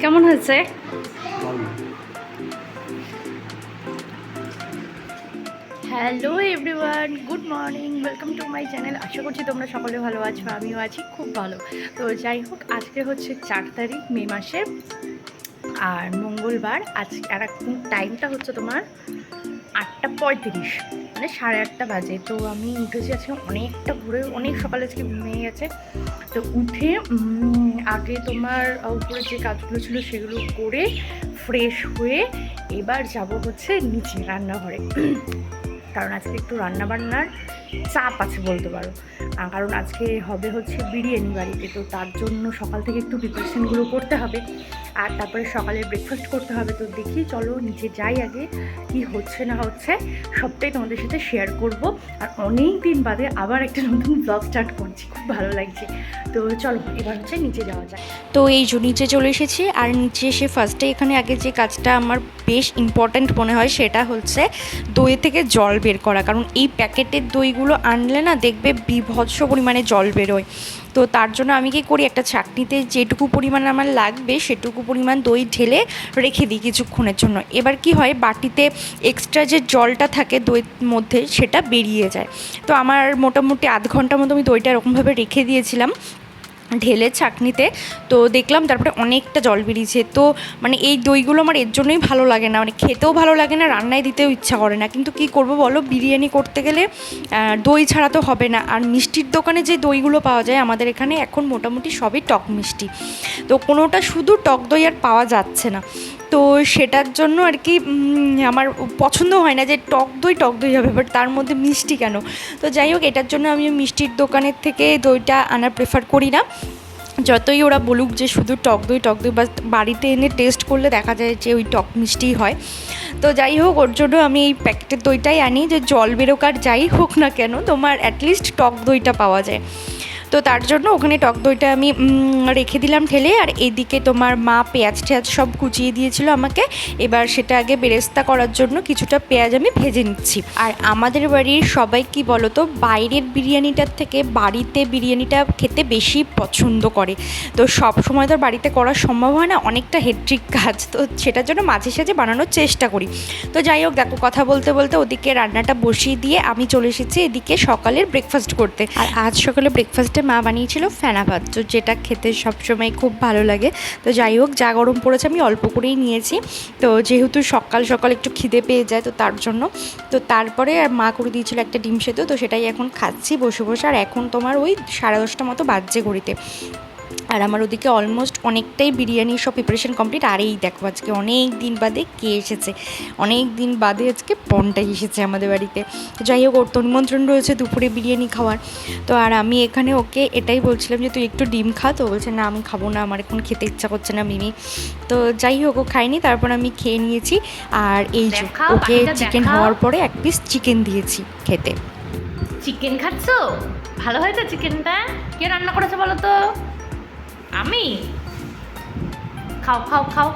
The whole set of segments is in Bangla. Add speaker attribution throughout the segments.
Speaker 1: কেমন হয়েছে? Hello everyone good morning welcome to my channel আশা করছি তোমরা সকলে ভালো আছো, আমিও আছি, খুব ভালো। তো যাই হোক, আজকে হচ্ছে চার তারিখ, মে মাসে, আর মঙ্গলবার আজ আর টাইমটা হচ্ছে তোমার আটটা পঁয়ত্রিশ। মানে সাড়ে আটটা বাজে। তো আমি উঠেছি আজকে অনেকটা ঘুরে অনেক সকালে আজকে ঘুমিয়ে গেছে। তো উঠে আগে তোমার উপরে যে কাজগুলো ছিল সেগুলো করে ফ্রেশ হয়ে এবার যাব হচ্ছে নিচে রান্নাঘরে। কারণ আজকে একটু রান্নাবান্নার চাপ আছে বলতে পারো। কারণ আজকে হবে হচ্ছে বিরিয়ানি বাড়িতে, তো তার জন্য সকাল থেকে একটু প্রিপারেশনগুলো করতে হবে। আর তারপরে সকালে ব্রেকফাস্ট করতে হবে। তো দেখি, চলো নিচে যাই আগে, কি হচ্ছে না হচ্ছে, সবটাই তোমাদের সাথে শেয়ার করব। আর অনেক দিন বাদে আবার একটা নতুন ব্লগ স্টার্ট করছি, খুব ভালো লাগছে। তো চলো, এবার হচ্ছে নিচে যাওয়া যায়
Speaker 2: তো এই যে নিচে চলে এসেছি, আর নিচে এসে ফার্স্টে এখানে আগে যে কাজটা আমার বেশ ইম্পর্ট্যান্ট মনে হয়, সেটা হচ্ছে দই থেকে জল বের করা। কারণ এই প্যাকেটের দইগুলো আনলে না দেখবে বিভৎস পরিমাণে জল বেরোয়। তো তার জন্য আমি কি করি, একটা চাটনিতে যেটুকু পরিমাণ আমার লাগবে সেটুকু পরিমাণ দই ঢেলে রেখে দিই কিছুক্ষণের জন্য। এবার কি হয়, বাটিতে এক্সট্রা যে জলটা থাকে দইয়ের মধ্যে সেটা বেরিয়ে যায়। তো আমার মোটামুটি আধ ঘণ্টার মতো আমি দইটা এরকমভাবে রেখে দিয়েছিলাম। ঢেলে ছাকনিতে তো দেখলাম তারপরে অনেকটা জল বেরিয়েছে। তো মানে এই দইগুলো আমার এর জন্যই ভালো লাগে না মানে খেতেও ভালো লাগে না, রান্নায় দিতেও ইচ্ছা করে না। কিন্তু কি করব বলো, বিরিয়ানি করতে গেলে দই ছাড়া তো হবে না। আর মিষ্টির দোকানে যে দইগুলো পাওয়া যায়, আমাদের এখানে এখন মোটামুটি সবই টক মিষ্টি। তো কোনোটা শুধু টক দই আর পাওয়া যাচ্ছে না। তো সেটার জন্য আর কি আমার পছন্দ হয় না যে টক দই টক দই হবে বাট তার মধ্যে মিষ্টি কেন? তো যাই হোক, এটার জন্য আমি মিষ্টির দোকানের থেকে দইটা আনার প্রেফার করি না। যতই ওরা বলুক যে শুধু টক দই টক দই বা বাড়িতে এনে টেস্ট করলে দেখা যায় যে ওই টক মিষ্টিই হয়। তো যাই হোক, ওর জন্য আমি এই প্যাকেটের দইটাই আনি, যে জল বেরোক আর যাই হোক না কেন, তোমার অ্যাটলিস্ট টক দইটা পাওয়া যায়। তো তার জন্য ওখানে টক দইটা আমি রেখে দিলাম ঠেলে। আর এদিকে তোমার মা পেঁয়াজ টেয়াজ সব কুচিয়ে দিয়েছিল আমাকে। এবার সেটা আগে বেরেস্তা করার জন্য কিছুটা পেঁয়াজ আমি ভেজে নিচ্ছি। আর আমাদের বাড়ির সবাই কি বলতো, বাইরের বিরিয়ানিটার থেকে বাড়িতে বিরিয়ানিটা খেতে বেশি পছন্দ করে। তো সব সময় তো বাড়িতে করা সম্ভব হয় না, অনেকটা হেট্রিক কাজ। তো সেটার জন্য মাঝে সাঝে বানানোর চেষ্টা করি। তো যাই হোক, দেখো কথা বলতে বলতে ওদিকে রান্নাটা বসিয়ে দিয়ে আমি চলে এসেছি এদিকে সকালের ব্রেকফাস্ট করতে। আর আজ সকালে ব্রেকফাস্টে মা বানিয়েছিল ফেনা ভাত। তো যেটা খেতে সবসময় খুব ভালো লাগে। তো যাই হোক, যা গরম পড়েছে আমি অল্প করেই নিয়েছি। তো যেহেতু সকাল সকাল একটু খিদে পেয়ে যায় তো তার জন্য। তো তারপরে মা করে দিয়েছিল একটা ডিম সেদ্ধ। তো সেটাই এখন খাচ্ছি বসে বসে। আর এখন তোমার ওই সাড়ে দশটা মতো বাজছে ঘড়িতে। আর আমার ওদিকে অলমোস্ট অনেকটাই বিরিয়ানির সব প্রিপারেশন কমপ্লিট আর এই দেখো আজকে অনেক দিন বাদে কে এসেছে? অনেক দিন বাদে আজকে পনটাই এসেছে আমাদের বাড়িতে। যাই হোক ওর তো নিমন্ত্রণ রয়েছে দুপুরে বিরিয়ানি খাওয়ার। তো আর আমি এখানে ওকে এটাই বলছিলাম যে তুই একটু ডিম খা। তো বলছে না আমি খাব না আমার এখন খেতে ইচ্ছা করছে না মিমি। তো যাই হোক ও খাইনি তারপর আমি খেয়ে নিয়েছি। আর এই যে ওকে চিকেন হওয়ার পরে এক পিস চিকেন দিয়েছি খেতে।
Speaker 1: চিকেন খাচ্ছো? ভালো হয়েছে চিকেনটা কে রান্না করেছে বলো তো? আমি? খাও খাও খাও।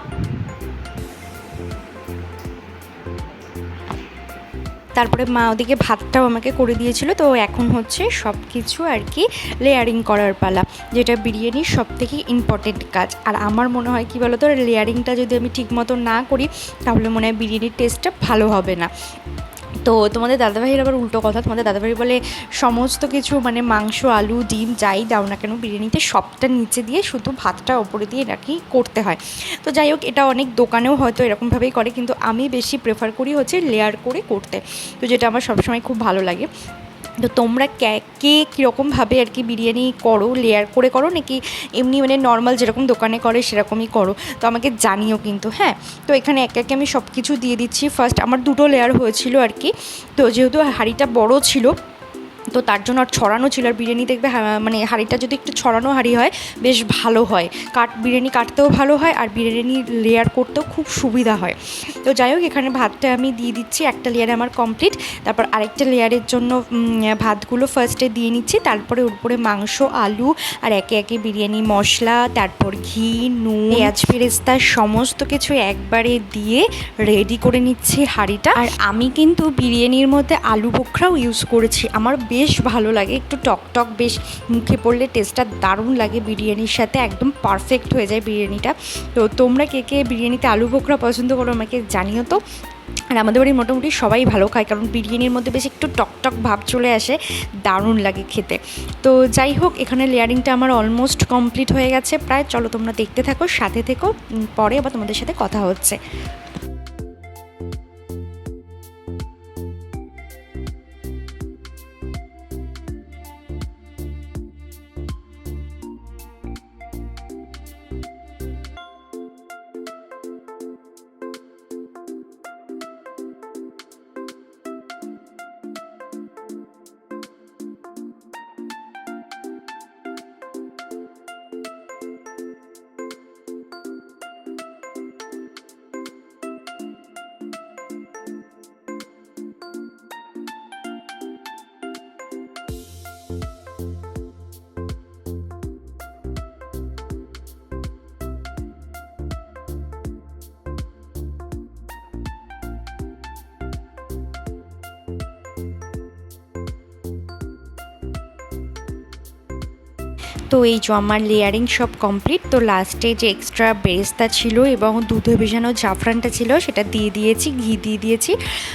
Speaker 2: তারপরে মা ওদিকে ভাতটাও আমাকে করে দিয়েছিল, তো এখন হচ্ছে সব কিছু আর কি লেয়ারিং করার পালা, যেটা বিরিয়ানির সব থেকে ইম্পর্টেন্ট কাজ। আর আমার মনে হয় কি বলতো, লেয়ারিংটা যদি আমি ঠিক মতো না করি, তাহলে মনে হয় বিরিয়ানির টেস্টটা ভালো হবে না। তো তোমাদের দাদাভাইয়ের আবার উল্টো কথা। তোমাদের দাদাভাই বলে, সমস্ত কিছু মানে মাংস, আলু, ডিম, যাই দাও না কেন, বিরিয়ানিতে সবটা নিচে দিয়ে শুধু ভাতটা ওপরে দিয়ে নাকি করতে হয়। তো যাই হোক, এটা অনেক দোকানেও হয়তো এরকমভাবেই করে, কিন্তু আমি বেশি প্রেফার করি হচ্ছে লেয়ার করে করতে, তো যেটা আমার সবসময় খুব ভালো লাগে। তো তোমরা কে- কীরকমভাবে আর কি বিরিয়ানি করো লেয়ার করে করো নাকি এমনি মানে নর্মাল যেরকম দোকানে করে সেরকমই করো? তো আমাকে জানিও কিন্তু হ্যাঁ? তো এখানে এক একে আমি সব কিছু দিয়ে দিচ্ছি। ফার্স্ট আমার দুটো লেয়ার হয়েছিল আর কি। তো যেহেতু হাঁড়িটা বড় ছিল তো তার জন্য আর ছড়ানো ছিল। আর বিরিয়ানি দেখবে মানে হাঁড়িটা যদি একটু ছড়ানো হাঁড়ি হয়, বেশ ভালো হয়। কাট, বিরিয়ানি কাটতেও ভালো হয় আর বিরিয়ানি লেয়ার করতেও খুব সুবিধা হয়। তো যাই হোক, এখানে ভাতটা আমি দিয়ে দিচ্ছি, একটা লেয়ারে আমার কমপ্লিট তারপর আরেকটা লেয়ারের জন্য ভাতগুলো ফার্স্টে দিয়ে নিচ্ছি। তারপরে উপরে মাংস, আলু আর একে একে বিরিয়ানি মশলা, তারপর ঘি, নুন, পেঁয়াজ ফেরেস্তা সমস্ত কিছু একবারে দিয়ে রেডি করে নিচ্ছি হাঁড়িটা। আর আমি কিন্তু বিরিয়ানির মধ্যে আলু বোখরাও ইউজ করেছি। আমার বেশ ভালো লাগে। একটু টক টক বেশ মুখে পড়লে টেস্টটা দারুণ লাগে বিরিয়ানির সাথে, একদম পারফেক্ট হয়ে যায় বিরিয়ানিটা। তো তোমরা কে কে বিরিয়ানিতে আলু বোখরা পছন্দ করো আমাকে জানিও তো। আর আমাদের বাড়ির মোটামুটি সবাই ভালো খায়, কারণ বিরিয়ানির মধ্যে বেশ একটু টক টক ভাব চলে আসে, দারুণ লাগে খেতে। তো যাই হোক, এখানে লেয়ারিংটা আমার অলমোস্ট কমপ্লিট হয়ে গেছে। প্রায়, চলো তোমরা দেখতে থাকো, সাথে থেকো পরে আবার তোমাদের সাথে কথা হচ্ছে। তো এই জমার লেয়ারিং সব কমপ্লিট তো লাস্টে যে এক্সট্রা বেরেস্তা ছিল এবং দুধে ভেজানো জাফরানটা ছিল, সেটা দিয়ে দিয়েছি, ঘি দিয়ে দিয়েছি।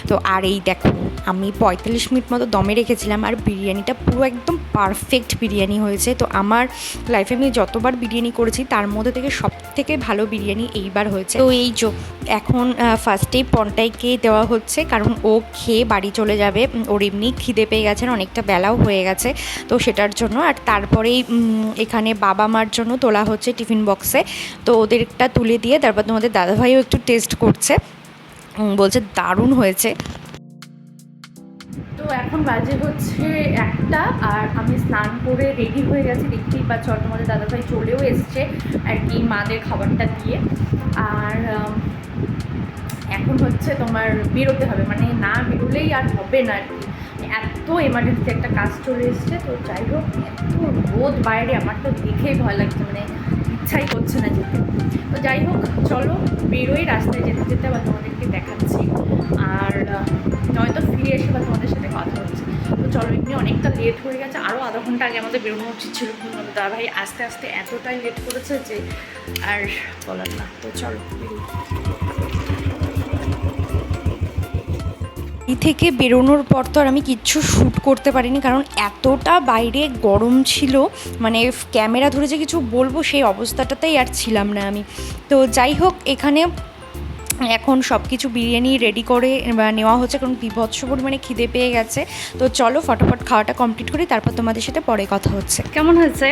Speaker 2: তো আর এই দেখো, আমি পঁয়তাল্লিশ মিনিট মতো দমে রেখেছিলাম আর বিরিয়ানিটা পুরো একদম পারফেক্ট বিরিয়ানি হয়েছে। তো আমার লাইফে আমি যতবার বিরিয়ানি করেছি, তার মধ্যে থেকে সব থেকে ভালো বিরিয়ানি এইবার হয়েছে। তো এই যে এখন ফার্স্টেই পনটাইকে দেওয়া হচ্ছে, কারণ ও খেয়ে বাড়ি চলে যাবে। ওর এমনি খিদে পেয়ে গেছে আর অনেকটা বেলাও হয়ে গেছে। তো সেটার জন্য আর তারপরেই এখানে বাবা মার জন্য তোলা হচ্ছে টিফিন বক্সে। তো ওদেরটা তুলে দিয়ে তারপর তোমাদের দাদাভাইও একটু টেস্ট করছে। বলছে দারুণ হয়েছে।
Speaker 1: তো এখন বাজে হচ্ছে একটা আর আমি স্নান করে রেডি হয়ে গেছি। দেখতেই পাচ্ছ তোমাদের দাদাভাই চলেও এসছে আর কি মাদের খাবারটা দিয়ে। আর এখন হচ্ছে তোমার বেরোতে হবে। মানে না বেরোলেই আর হবে না আর কি। এত এমার্জেন্সি একটা কাজ চলে এসছে। তো যাই হোক, এত রোদ বাইরে। আমার তো দেখেই ভয় লাগছে। মানে ইচ্ছাই করছে না যেতে। তো যাই হোক, চলো বেরোই। রাস্তায় যেতে যেতে আবার তোমাদেরকে দেখাচ্ছি। আর নয়তো ফিরে এসে বা তোমাদের সাথে কথা হচ্ছে। তো চলো, এমনি অনেকটা লেট হয়ে গেছে আরও আধা ঘণ্টা আগে আমাদের বেরোনো উচিত ছিল। দাদা ভাই আস্তে আস্তে এতটাই লেট করেছে যে আর বলার না। তো চলো
Speaker 2: থেকে বেরোনোর পর তো আর আমি কিচ্ছু শ্যুট করতে পারিনি, কারণ এতটা বাইরে গরম ছিল মানে ক্যামেরা ধরে যে কিছু বলব সেই অবস্থাটাতেই আর ছিলাম না আমি। তো যাই হোক, এখানে এখন সব কিছু বিরিয়ানি রেডি করে বা নেওয়া হচ্ছে কারণ বিভৎস পরিমাণে খিদে পেয়ে গেছে। তো চলো ফটোফট খাওয়াটা কমপ্লিট করি তারপর তোমাদের সাথে পরে কথা হচ্ছে।
Speaker 1: কেমন হয়েছে?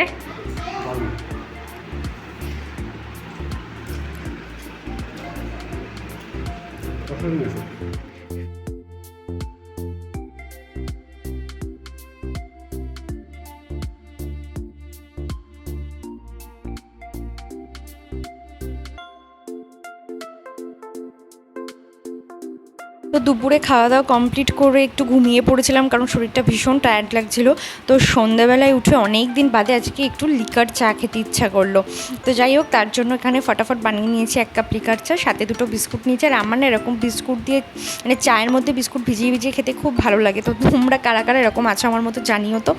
Speaker 2: তো দুপুরে খাওয়া দাওয়া কমপ্লিট করে একটু ঘুমিয়ে পড়েছিলাম কারণ শরীরটা ভীষণ টায়ার্ড লাগছিল। তো সন্ধ্যাবেলায় উঠে অনেক দিন বাদে আজকে একটু লিকার চা খেতে ইচ্ছা করল। তো যাই হোক, তার জন্য এখানে ফটাফট বানিয়ে নিয়েছি এক কাপ লিকার চা, সাথে দুটো বিস্কুট নিয়েছি। আর আমার না এরকম বিস্কুট দিয়ে মানে চায়ের মধ্যে বিস্কুট ভিজিয়ে ভিজিয়ে খেতে খুব ভালো লাগে। তো তোমরা কারা কারা এরকম আছো আমার মতো জানিও তো।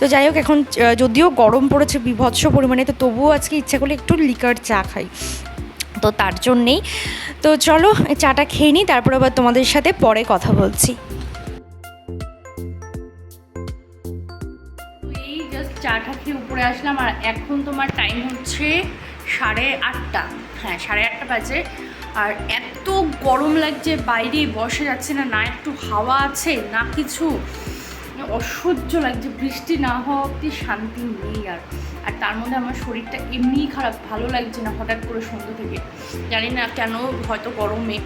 Speaker 2: তো যাই হোক, এখন যদিও গরম পড়েছে বিভৎস পরিমাণে, তো তবুও আজকে ইচ্ছা করলে একটু লিকার চা খাই। তো তার জন্যেই। তো চলো, চাটা খেয়ে নিই, তারপর আবার তোমাদের সাথে পরে কথা বলছি।
Speaker 1: জাস্ট চাটা খেয়ে উপরে আসলাম, আর এখন তোমার টাইম হচ্ছে সাড়ে আটটা। হ্যাঁ সাড়ে আটটা বাজে। আর এত গরম লাগছে, বাইরে বসে যাচ্ছে না না একটু হাওয়া আছে, না কিছু। অসহ্য লাগছে, বৃষ্টি না হওয়া অব্দি শান্তি নেই আর। আর তার মধ্যে আমার শরীরটা এমনিই খারাপ, ভালো লাগছে না হঠাৎ করে সন্ধ্যে থেকে। জানি না কেন, হয়তো গরমে।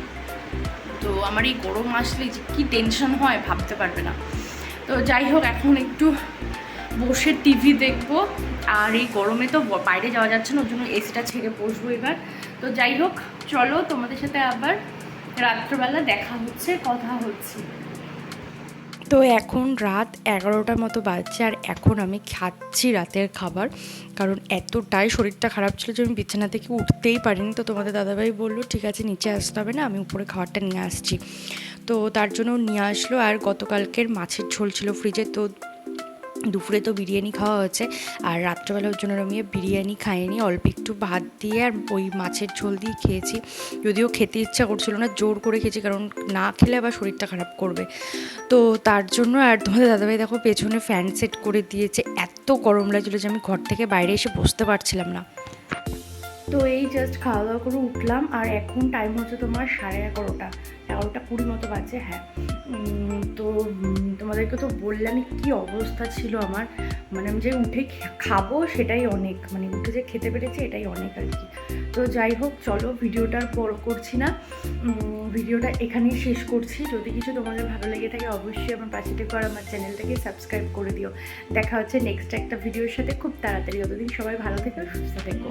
Speaker 1: তো আমার এই গরম আসলে যে কী টেনশন হয় ভাবতে পারবে না। তো যাই হোক, এখন একটু বসে টিভি দেখব। আর এই গরমে তো বাইরে যাওয়া যাচ্ছে না, ওর জন্য এসিটা ছেড়ে বসবো এবার। তো যাই হোক, চলো তোমাদের সাথে আবার রাত্রবেলা দেখা হচ্ছে, কথা হচ্ছে।
Speaker 2: তো এখন রাত এগারোটার মতো বাজছে আর এখন আমি খাচ্ছি রাতের খাবার। কারণ এতটাই শরীরটা খারাপ ছিল যে আমি বিছানা থেকে উঠতেই পারিনি। তো তোমাদের দাদাভাই বলল, ঠিক আছে, নিচে আসতে হবে না, আমি উপরে খাবারটা নিয়ে আসছি। তো তার জন্য নিয়ে আসলো। আর গতকালকের মাছের ঝোল ছিল ফ্রিজে তো দুপুরে তো বিরিয়ানি খাওয়া হয়েছে, আর রাত্রেবেলা ওর জন্য আমি বিরিয়ানি খাইনি, অল্প একটু ভাত দিয়ে আর ওই মাছের ঝোল দিয়ে খেয়েছি। যদিও খেতে ইচ্ছা করছিল না, জোর করে খেয়েছি, কারণ না খেলে আবার শরীরটা খারাপ করবে। তো তার জন্য আর তোমাদের দাদাভাই দেখো পেছনে ফ্যান সেট করে দিয়েছে, এত গরম লাগছিল যে আমি ঘর থেকে বাইরে এসে বসতে পারছিলাম না।
Speaker 1: তো এই জাস্ট খাওয়া দাওয়া করে উঠলাম আর এখন টাইম হচ্ছে তোমার সাড়ে এগারোটা। এগারোটা কুড়ি মতো বাজে হ্যাঁ। তো তোমাদেরকে তো বললামই কি অবস্থা ছিল আমার। মানে আমি যে উঠে খাব সেটাই অনেক মানে উঠে যে খেতে পেরেছি এটাই অনেক আর কি। তো যাই হোক, চলো ভিডিওটা আর করছি না। ভিডিওটা এখানেই শেষ করছি। যদি কিছু তোমাদের ভালো লেগে থাকে অবশ্যই আমার পাশে থেকে আর আমার চ্যানেলটাকে সাবস্ক্রাইব করে দিও। দেখা হচ্ছে নেক্সট একটা ভিডিওর সাথে। খুব তাড়াতাড়ি। ততদিন সবাই ভালো থেকো, সুস্থ থেকো।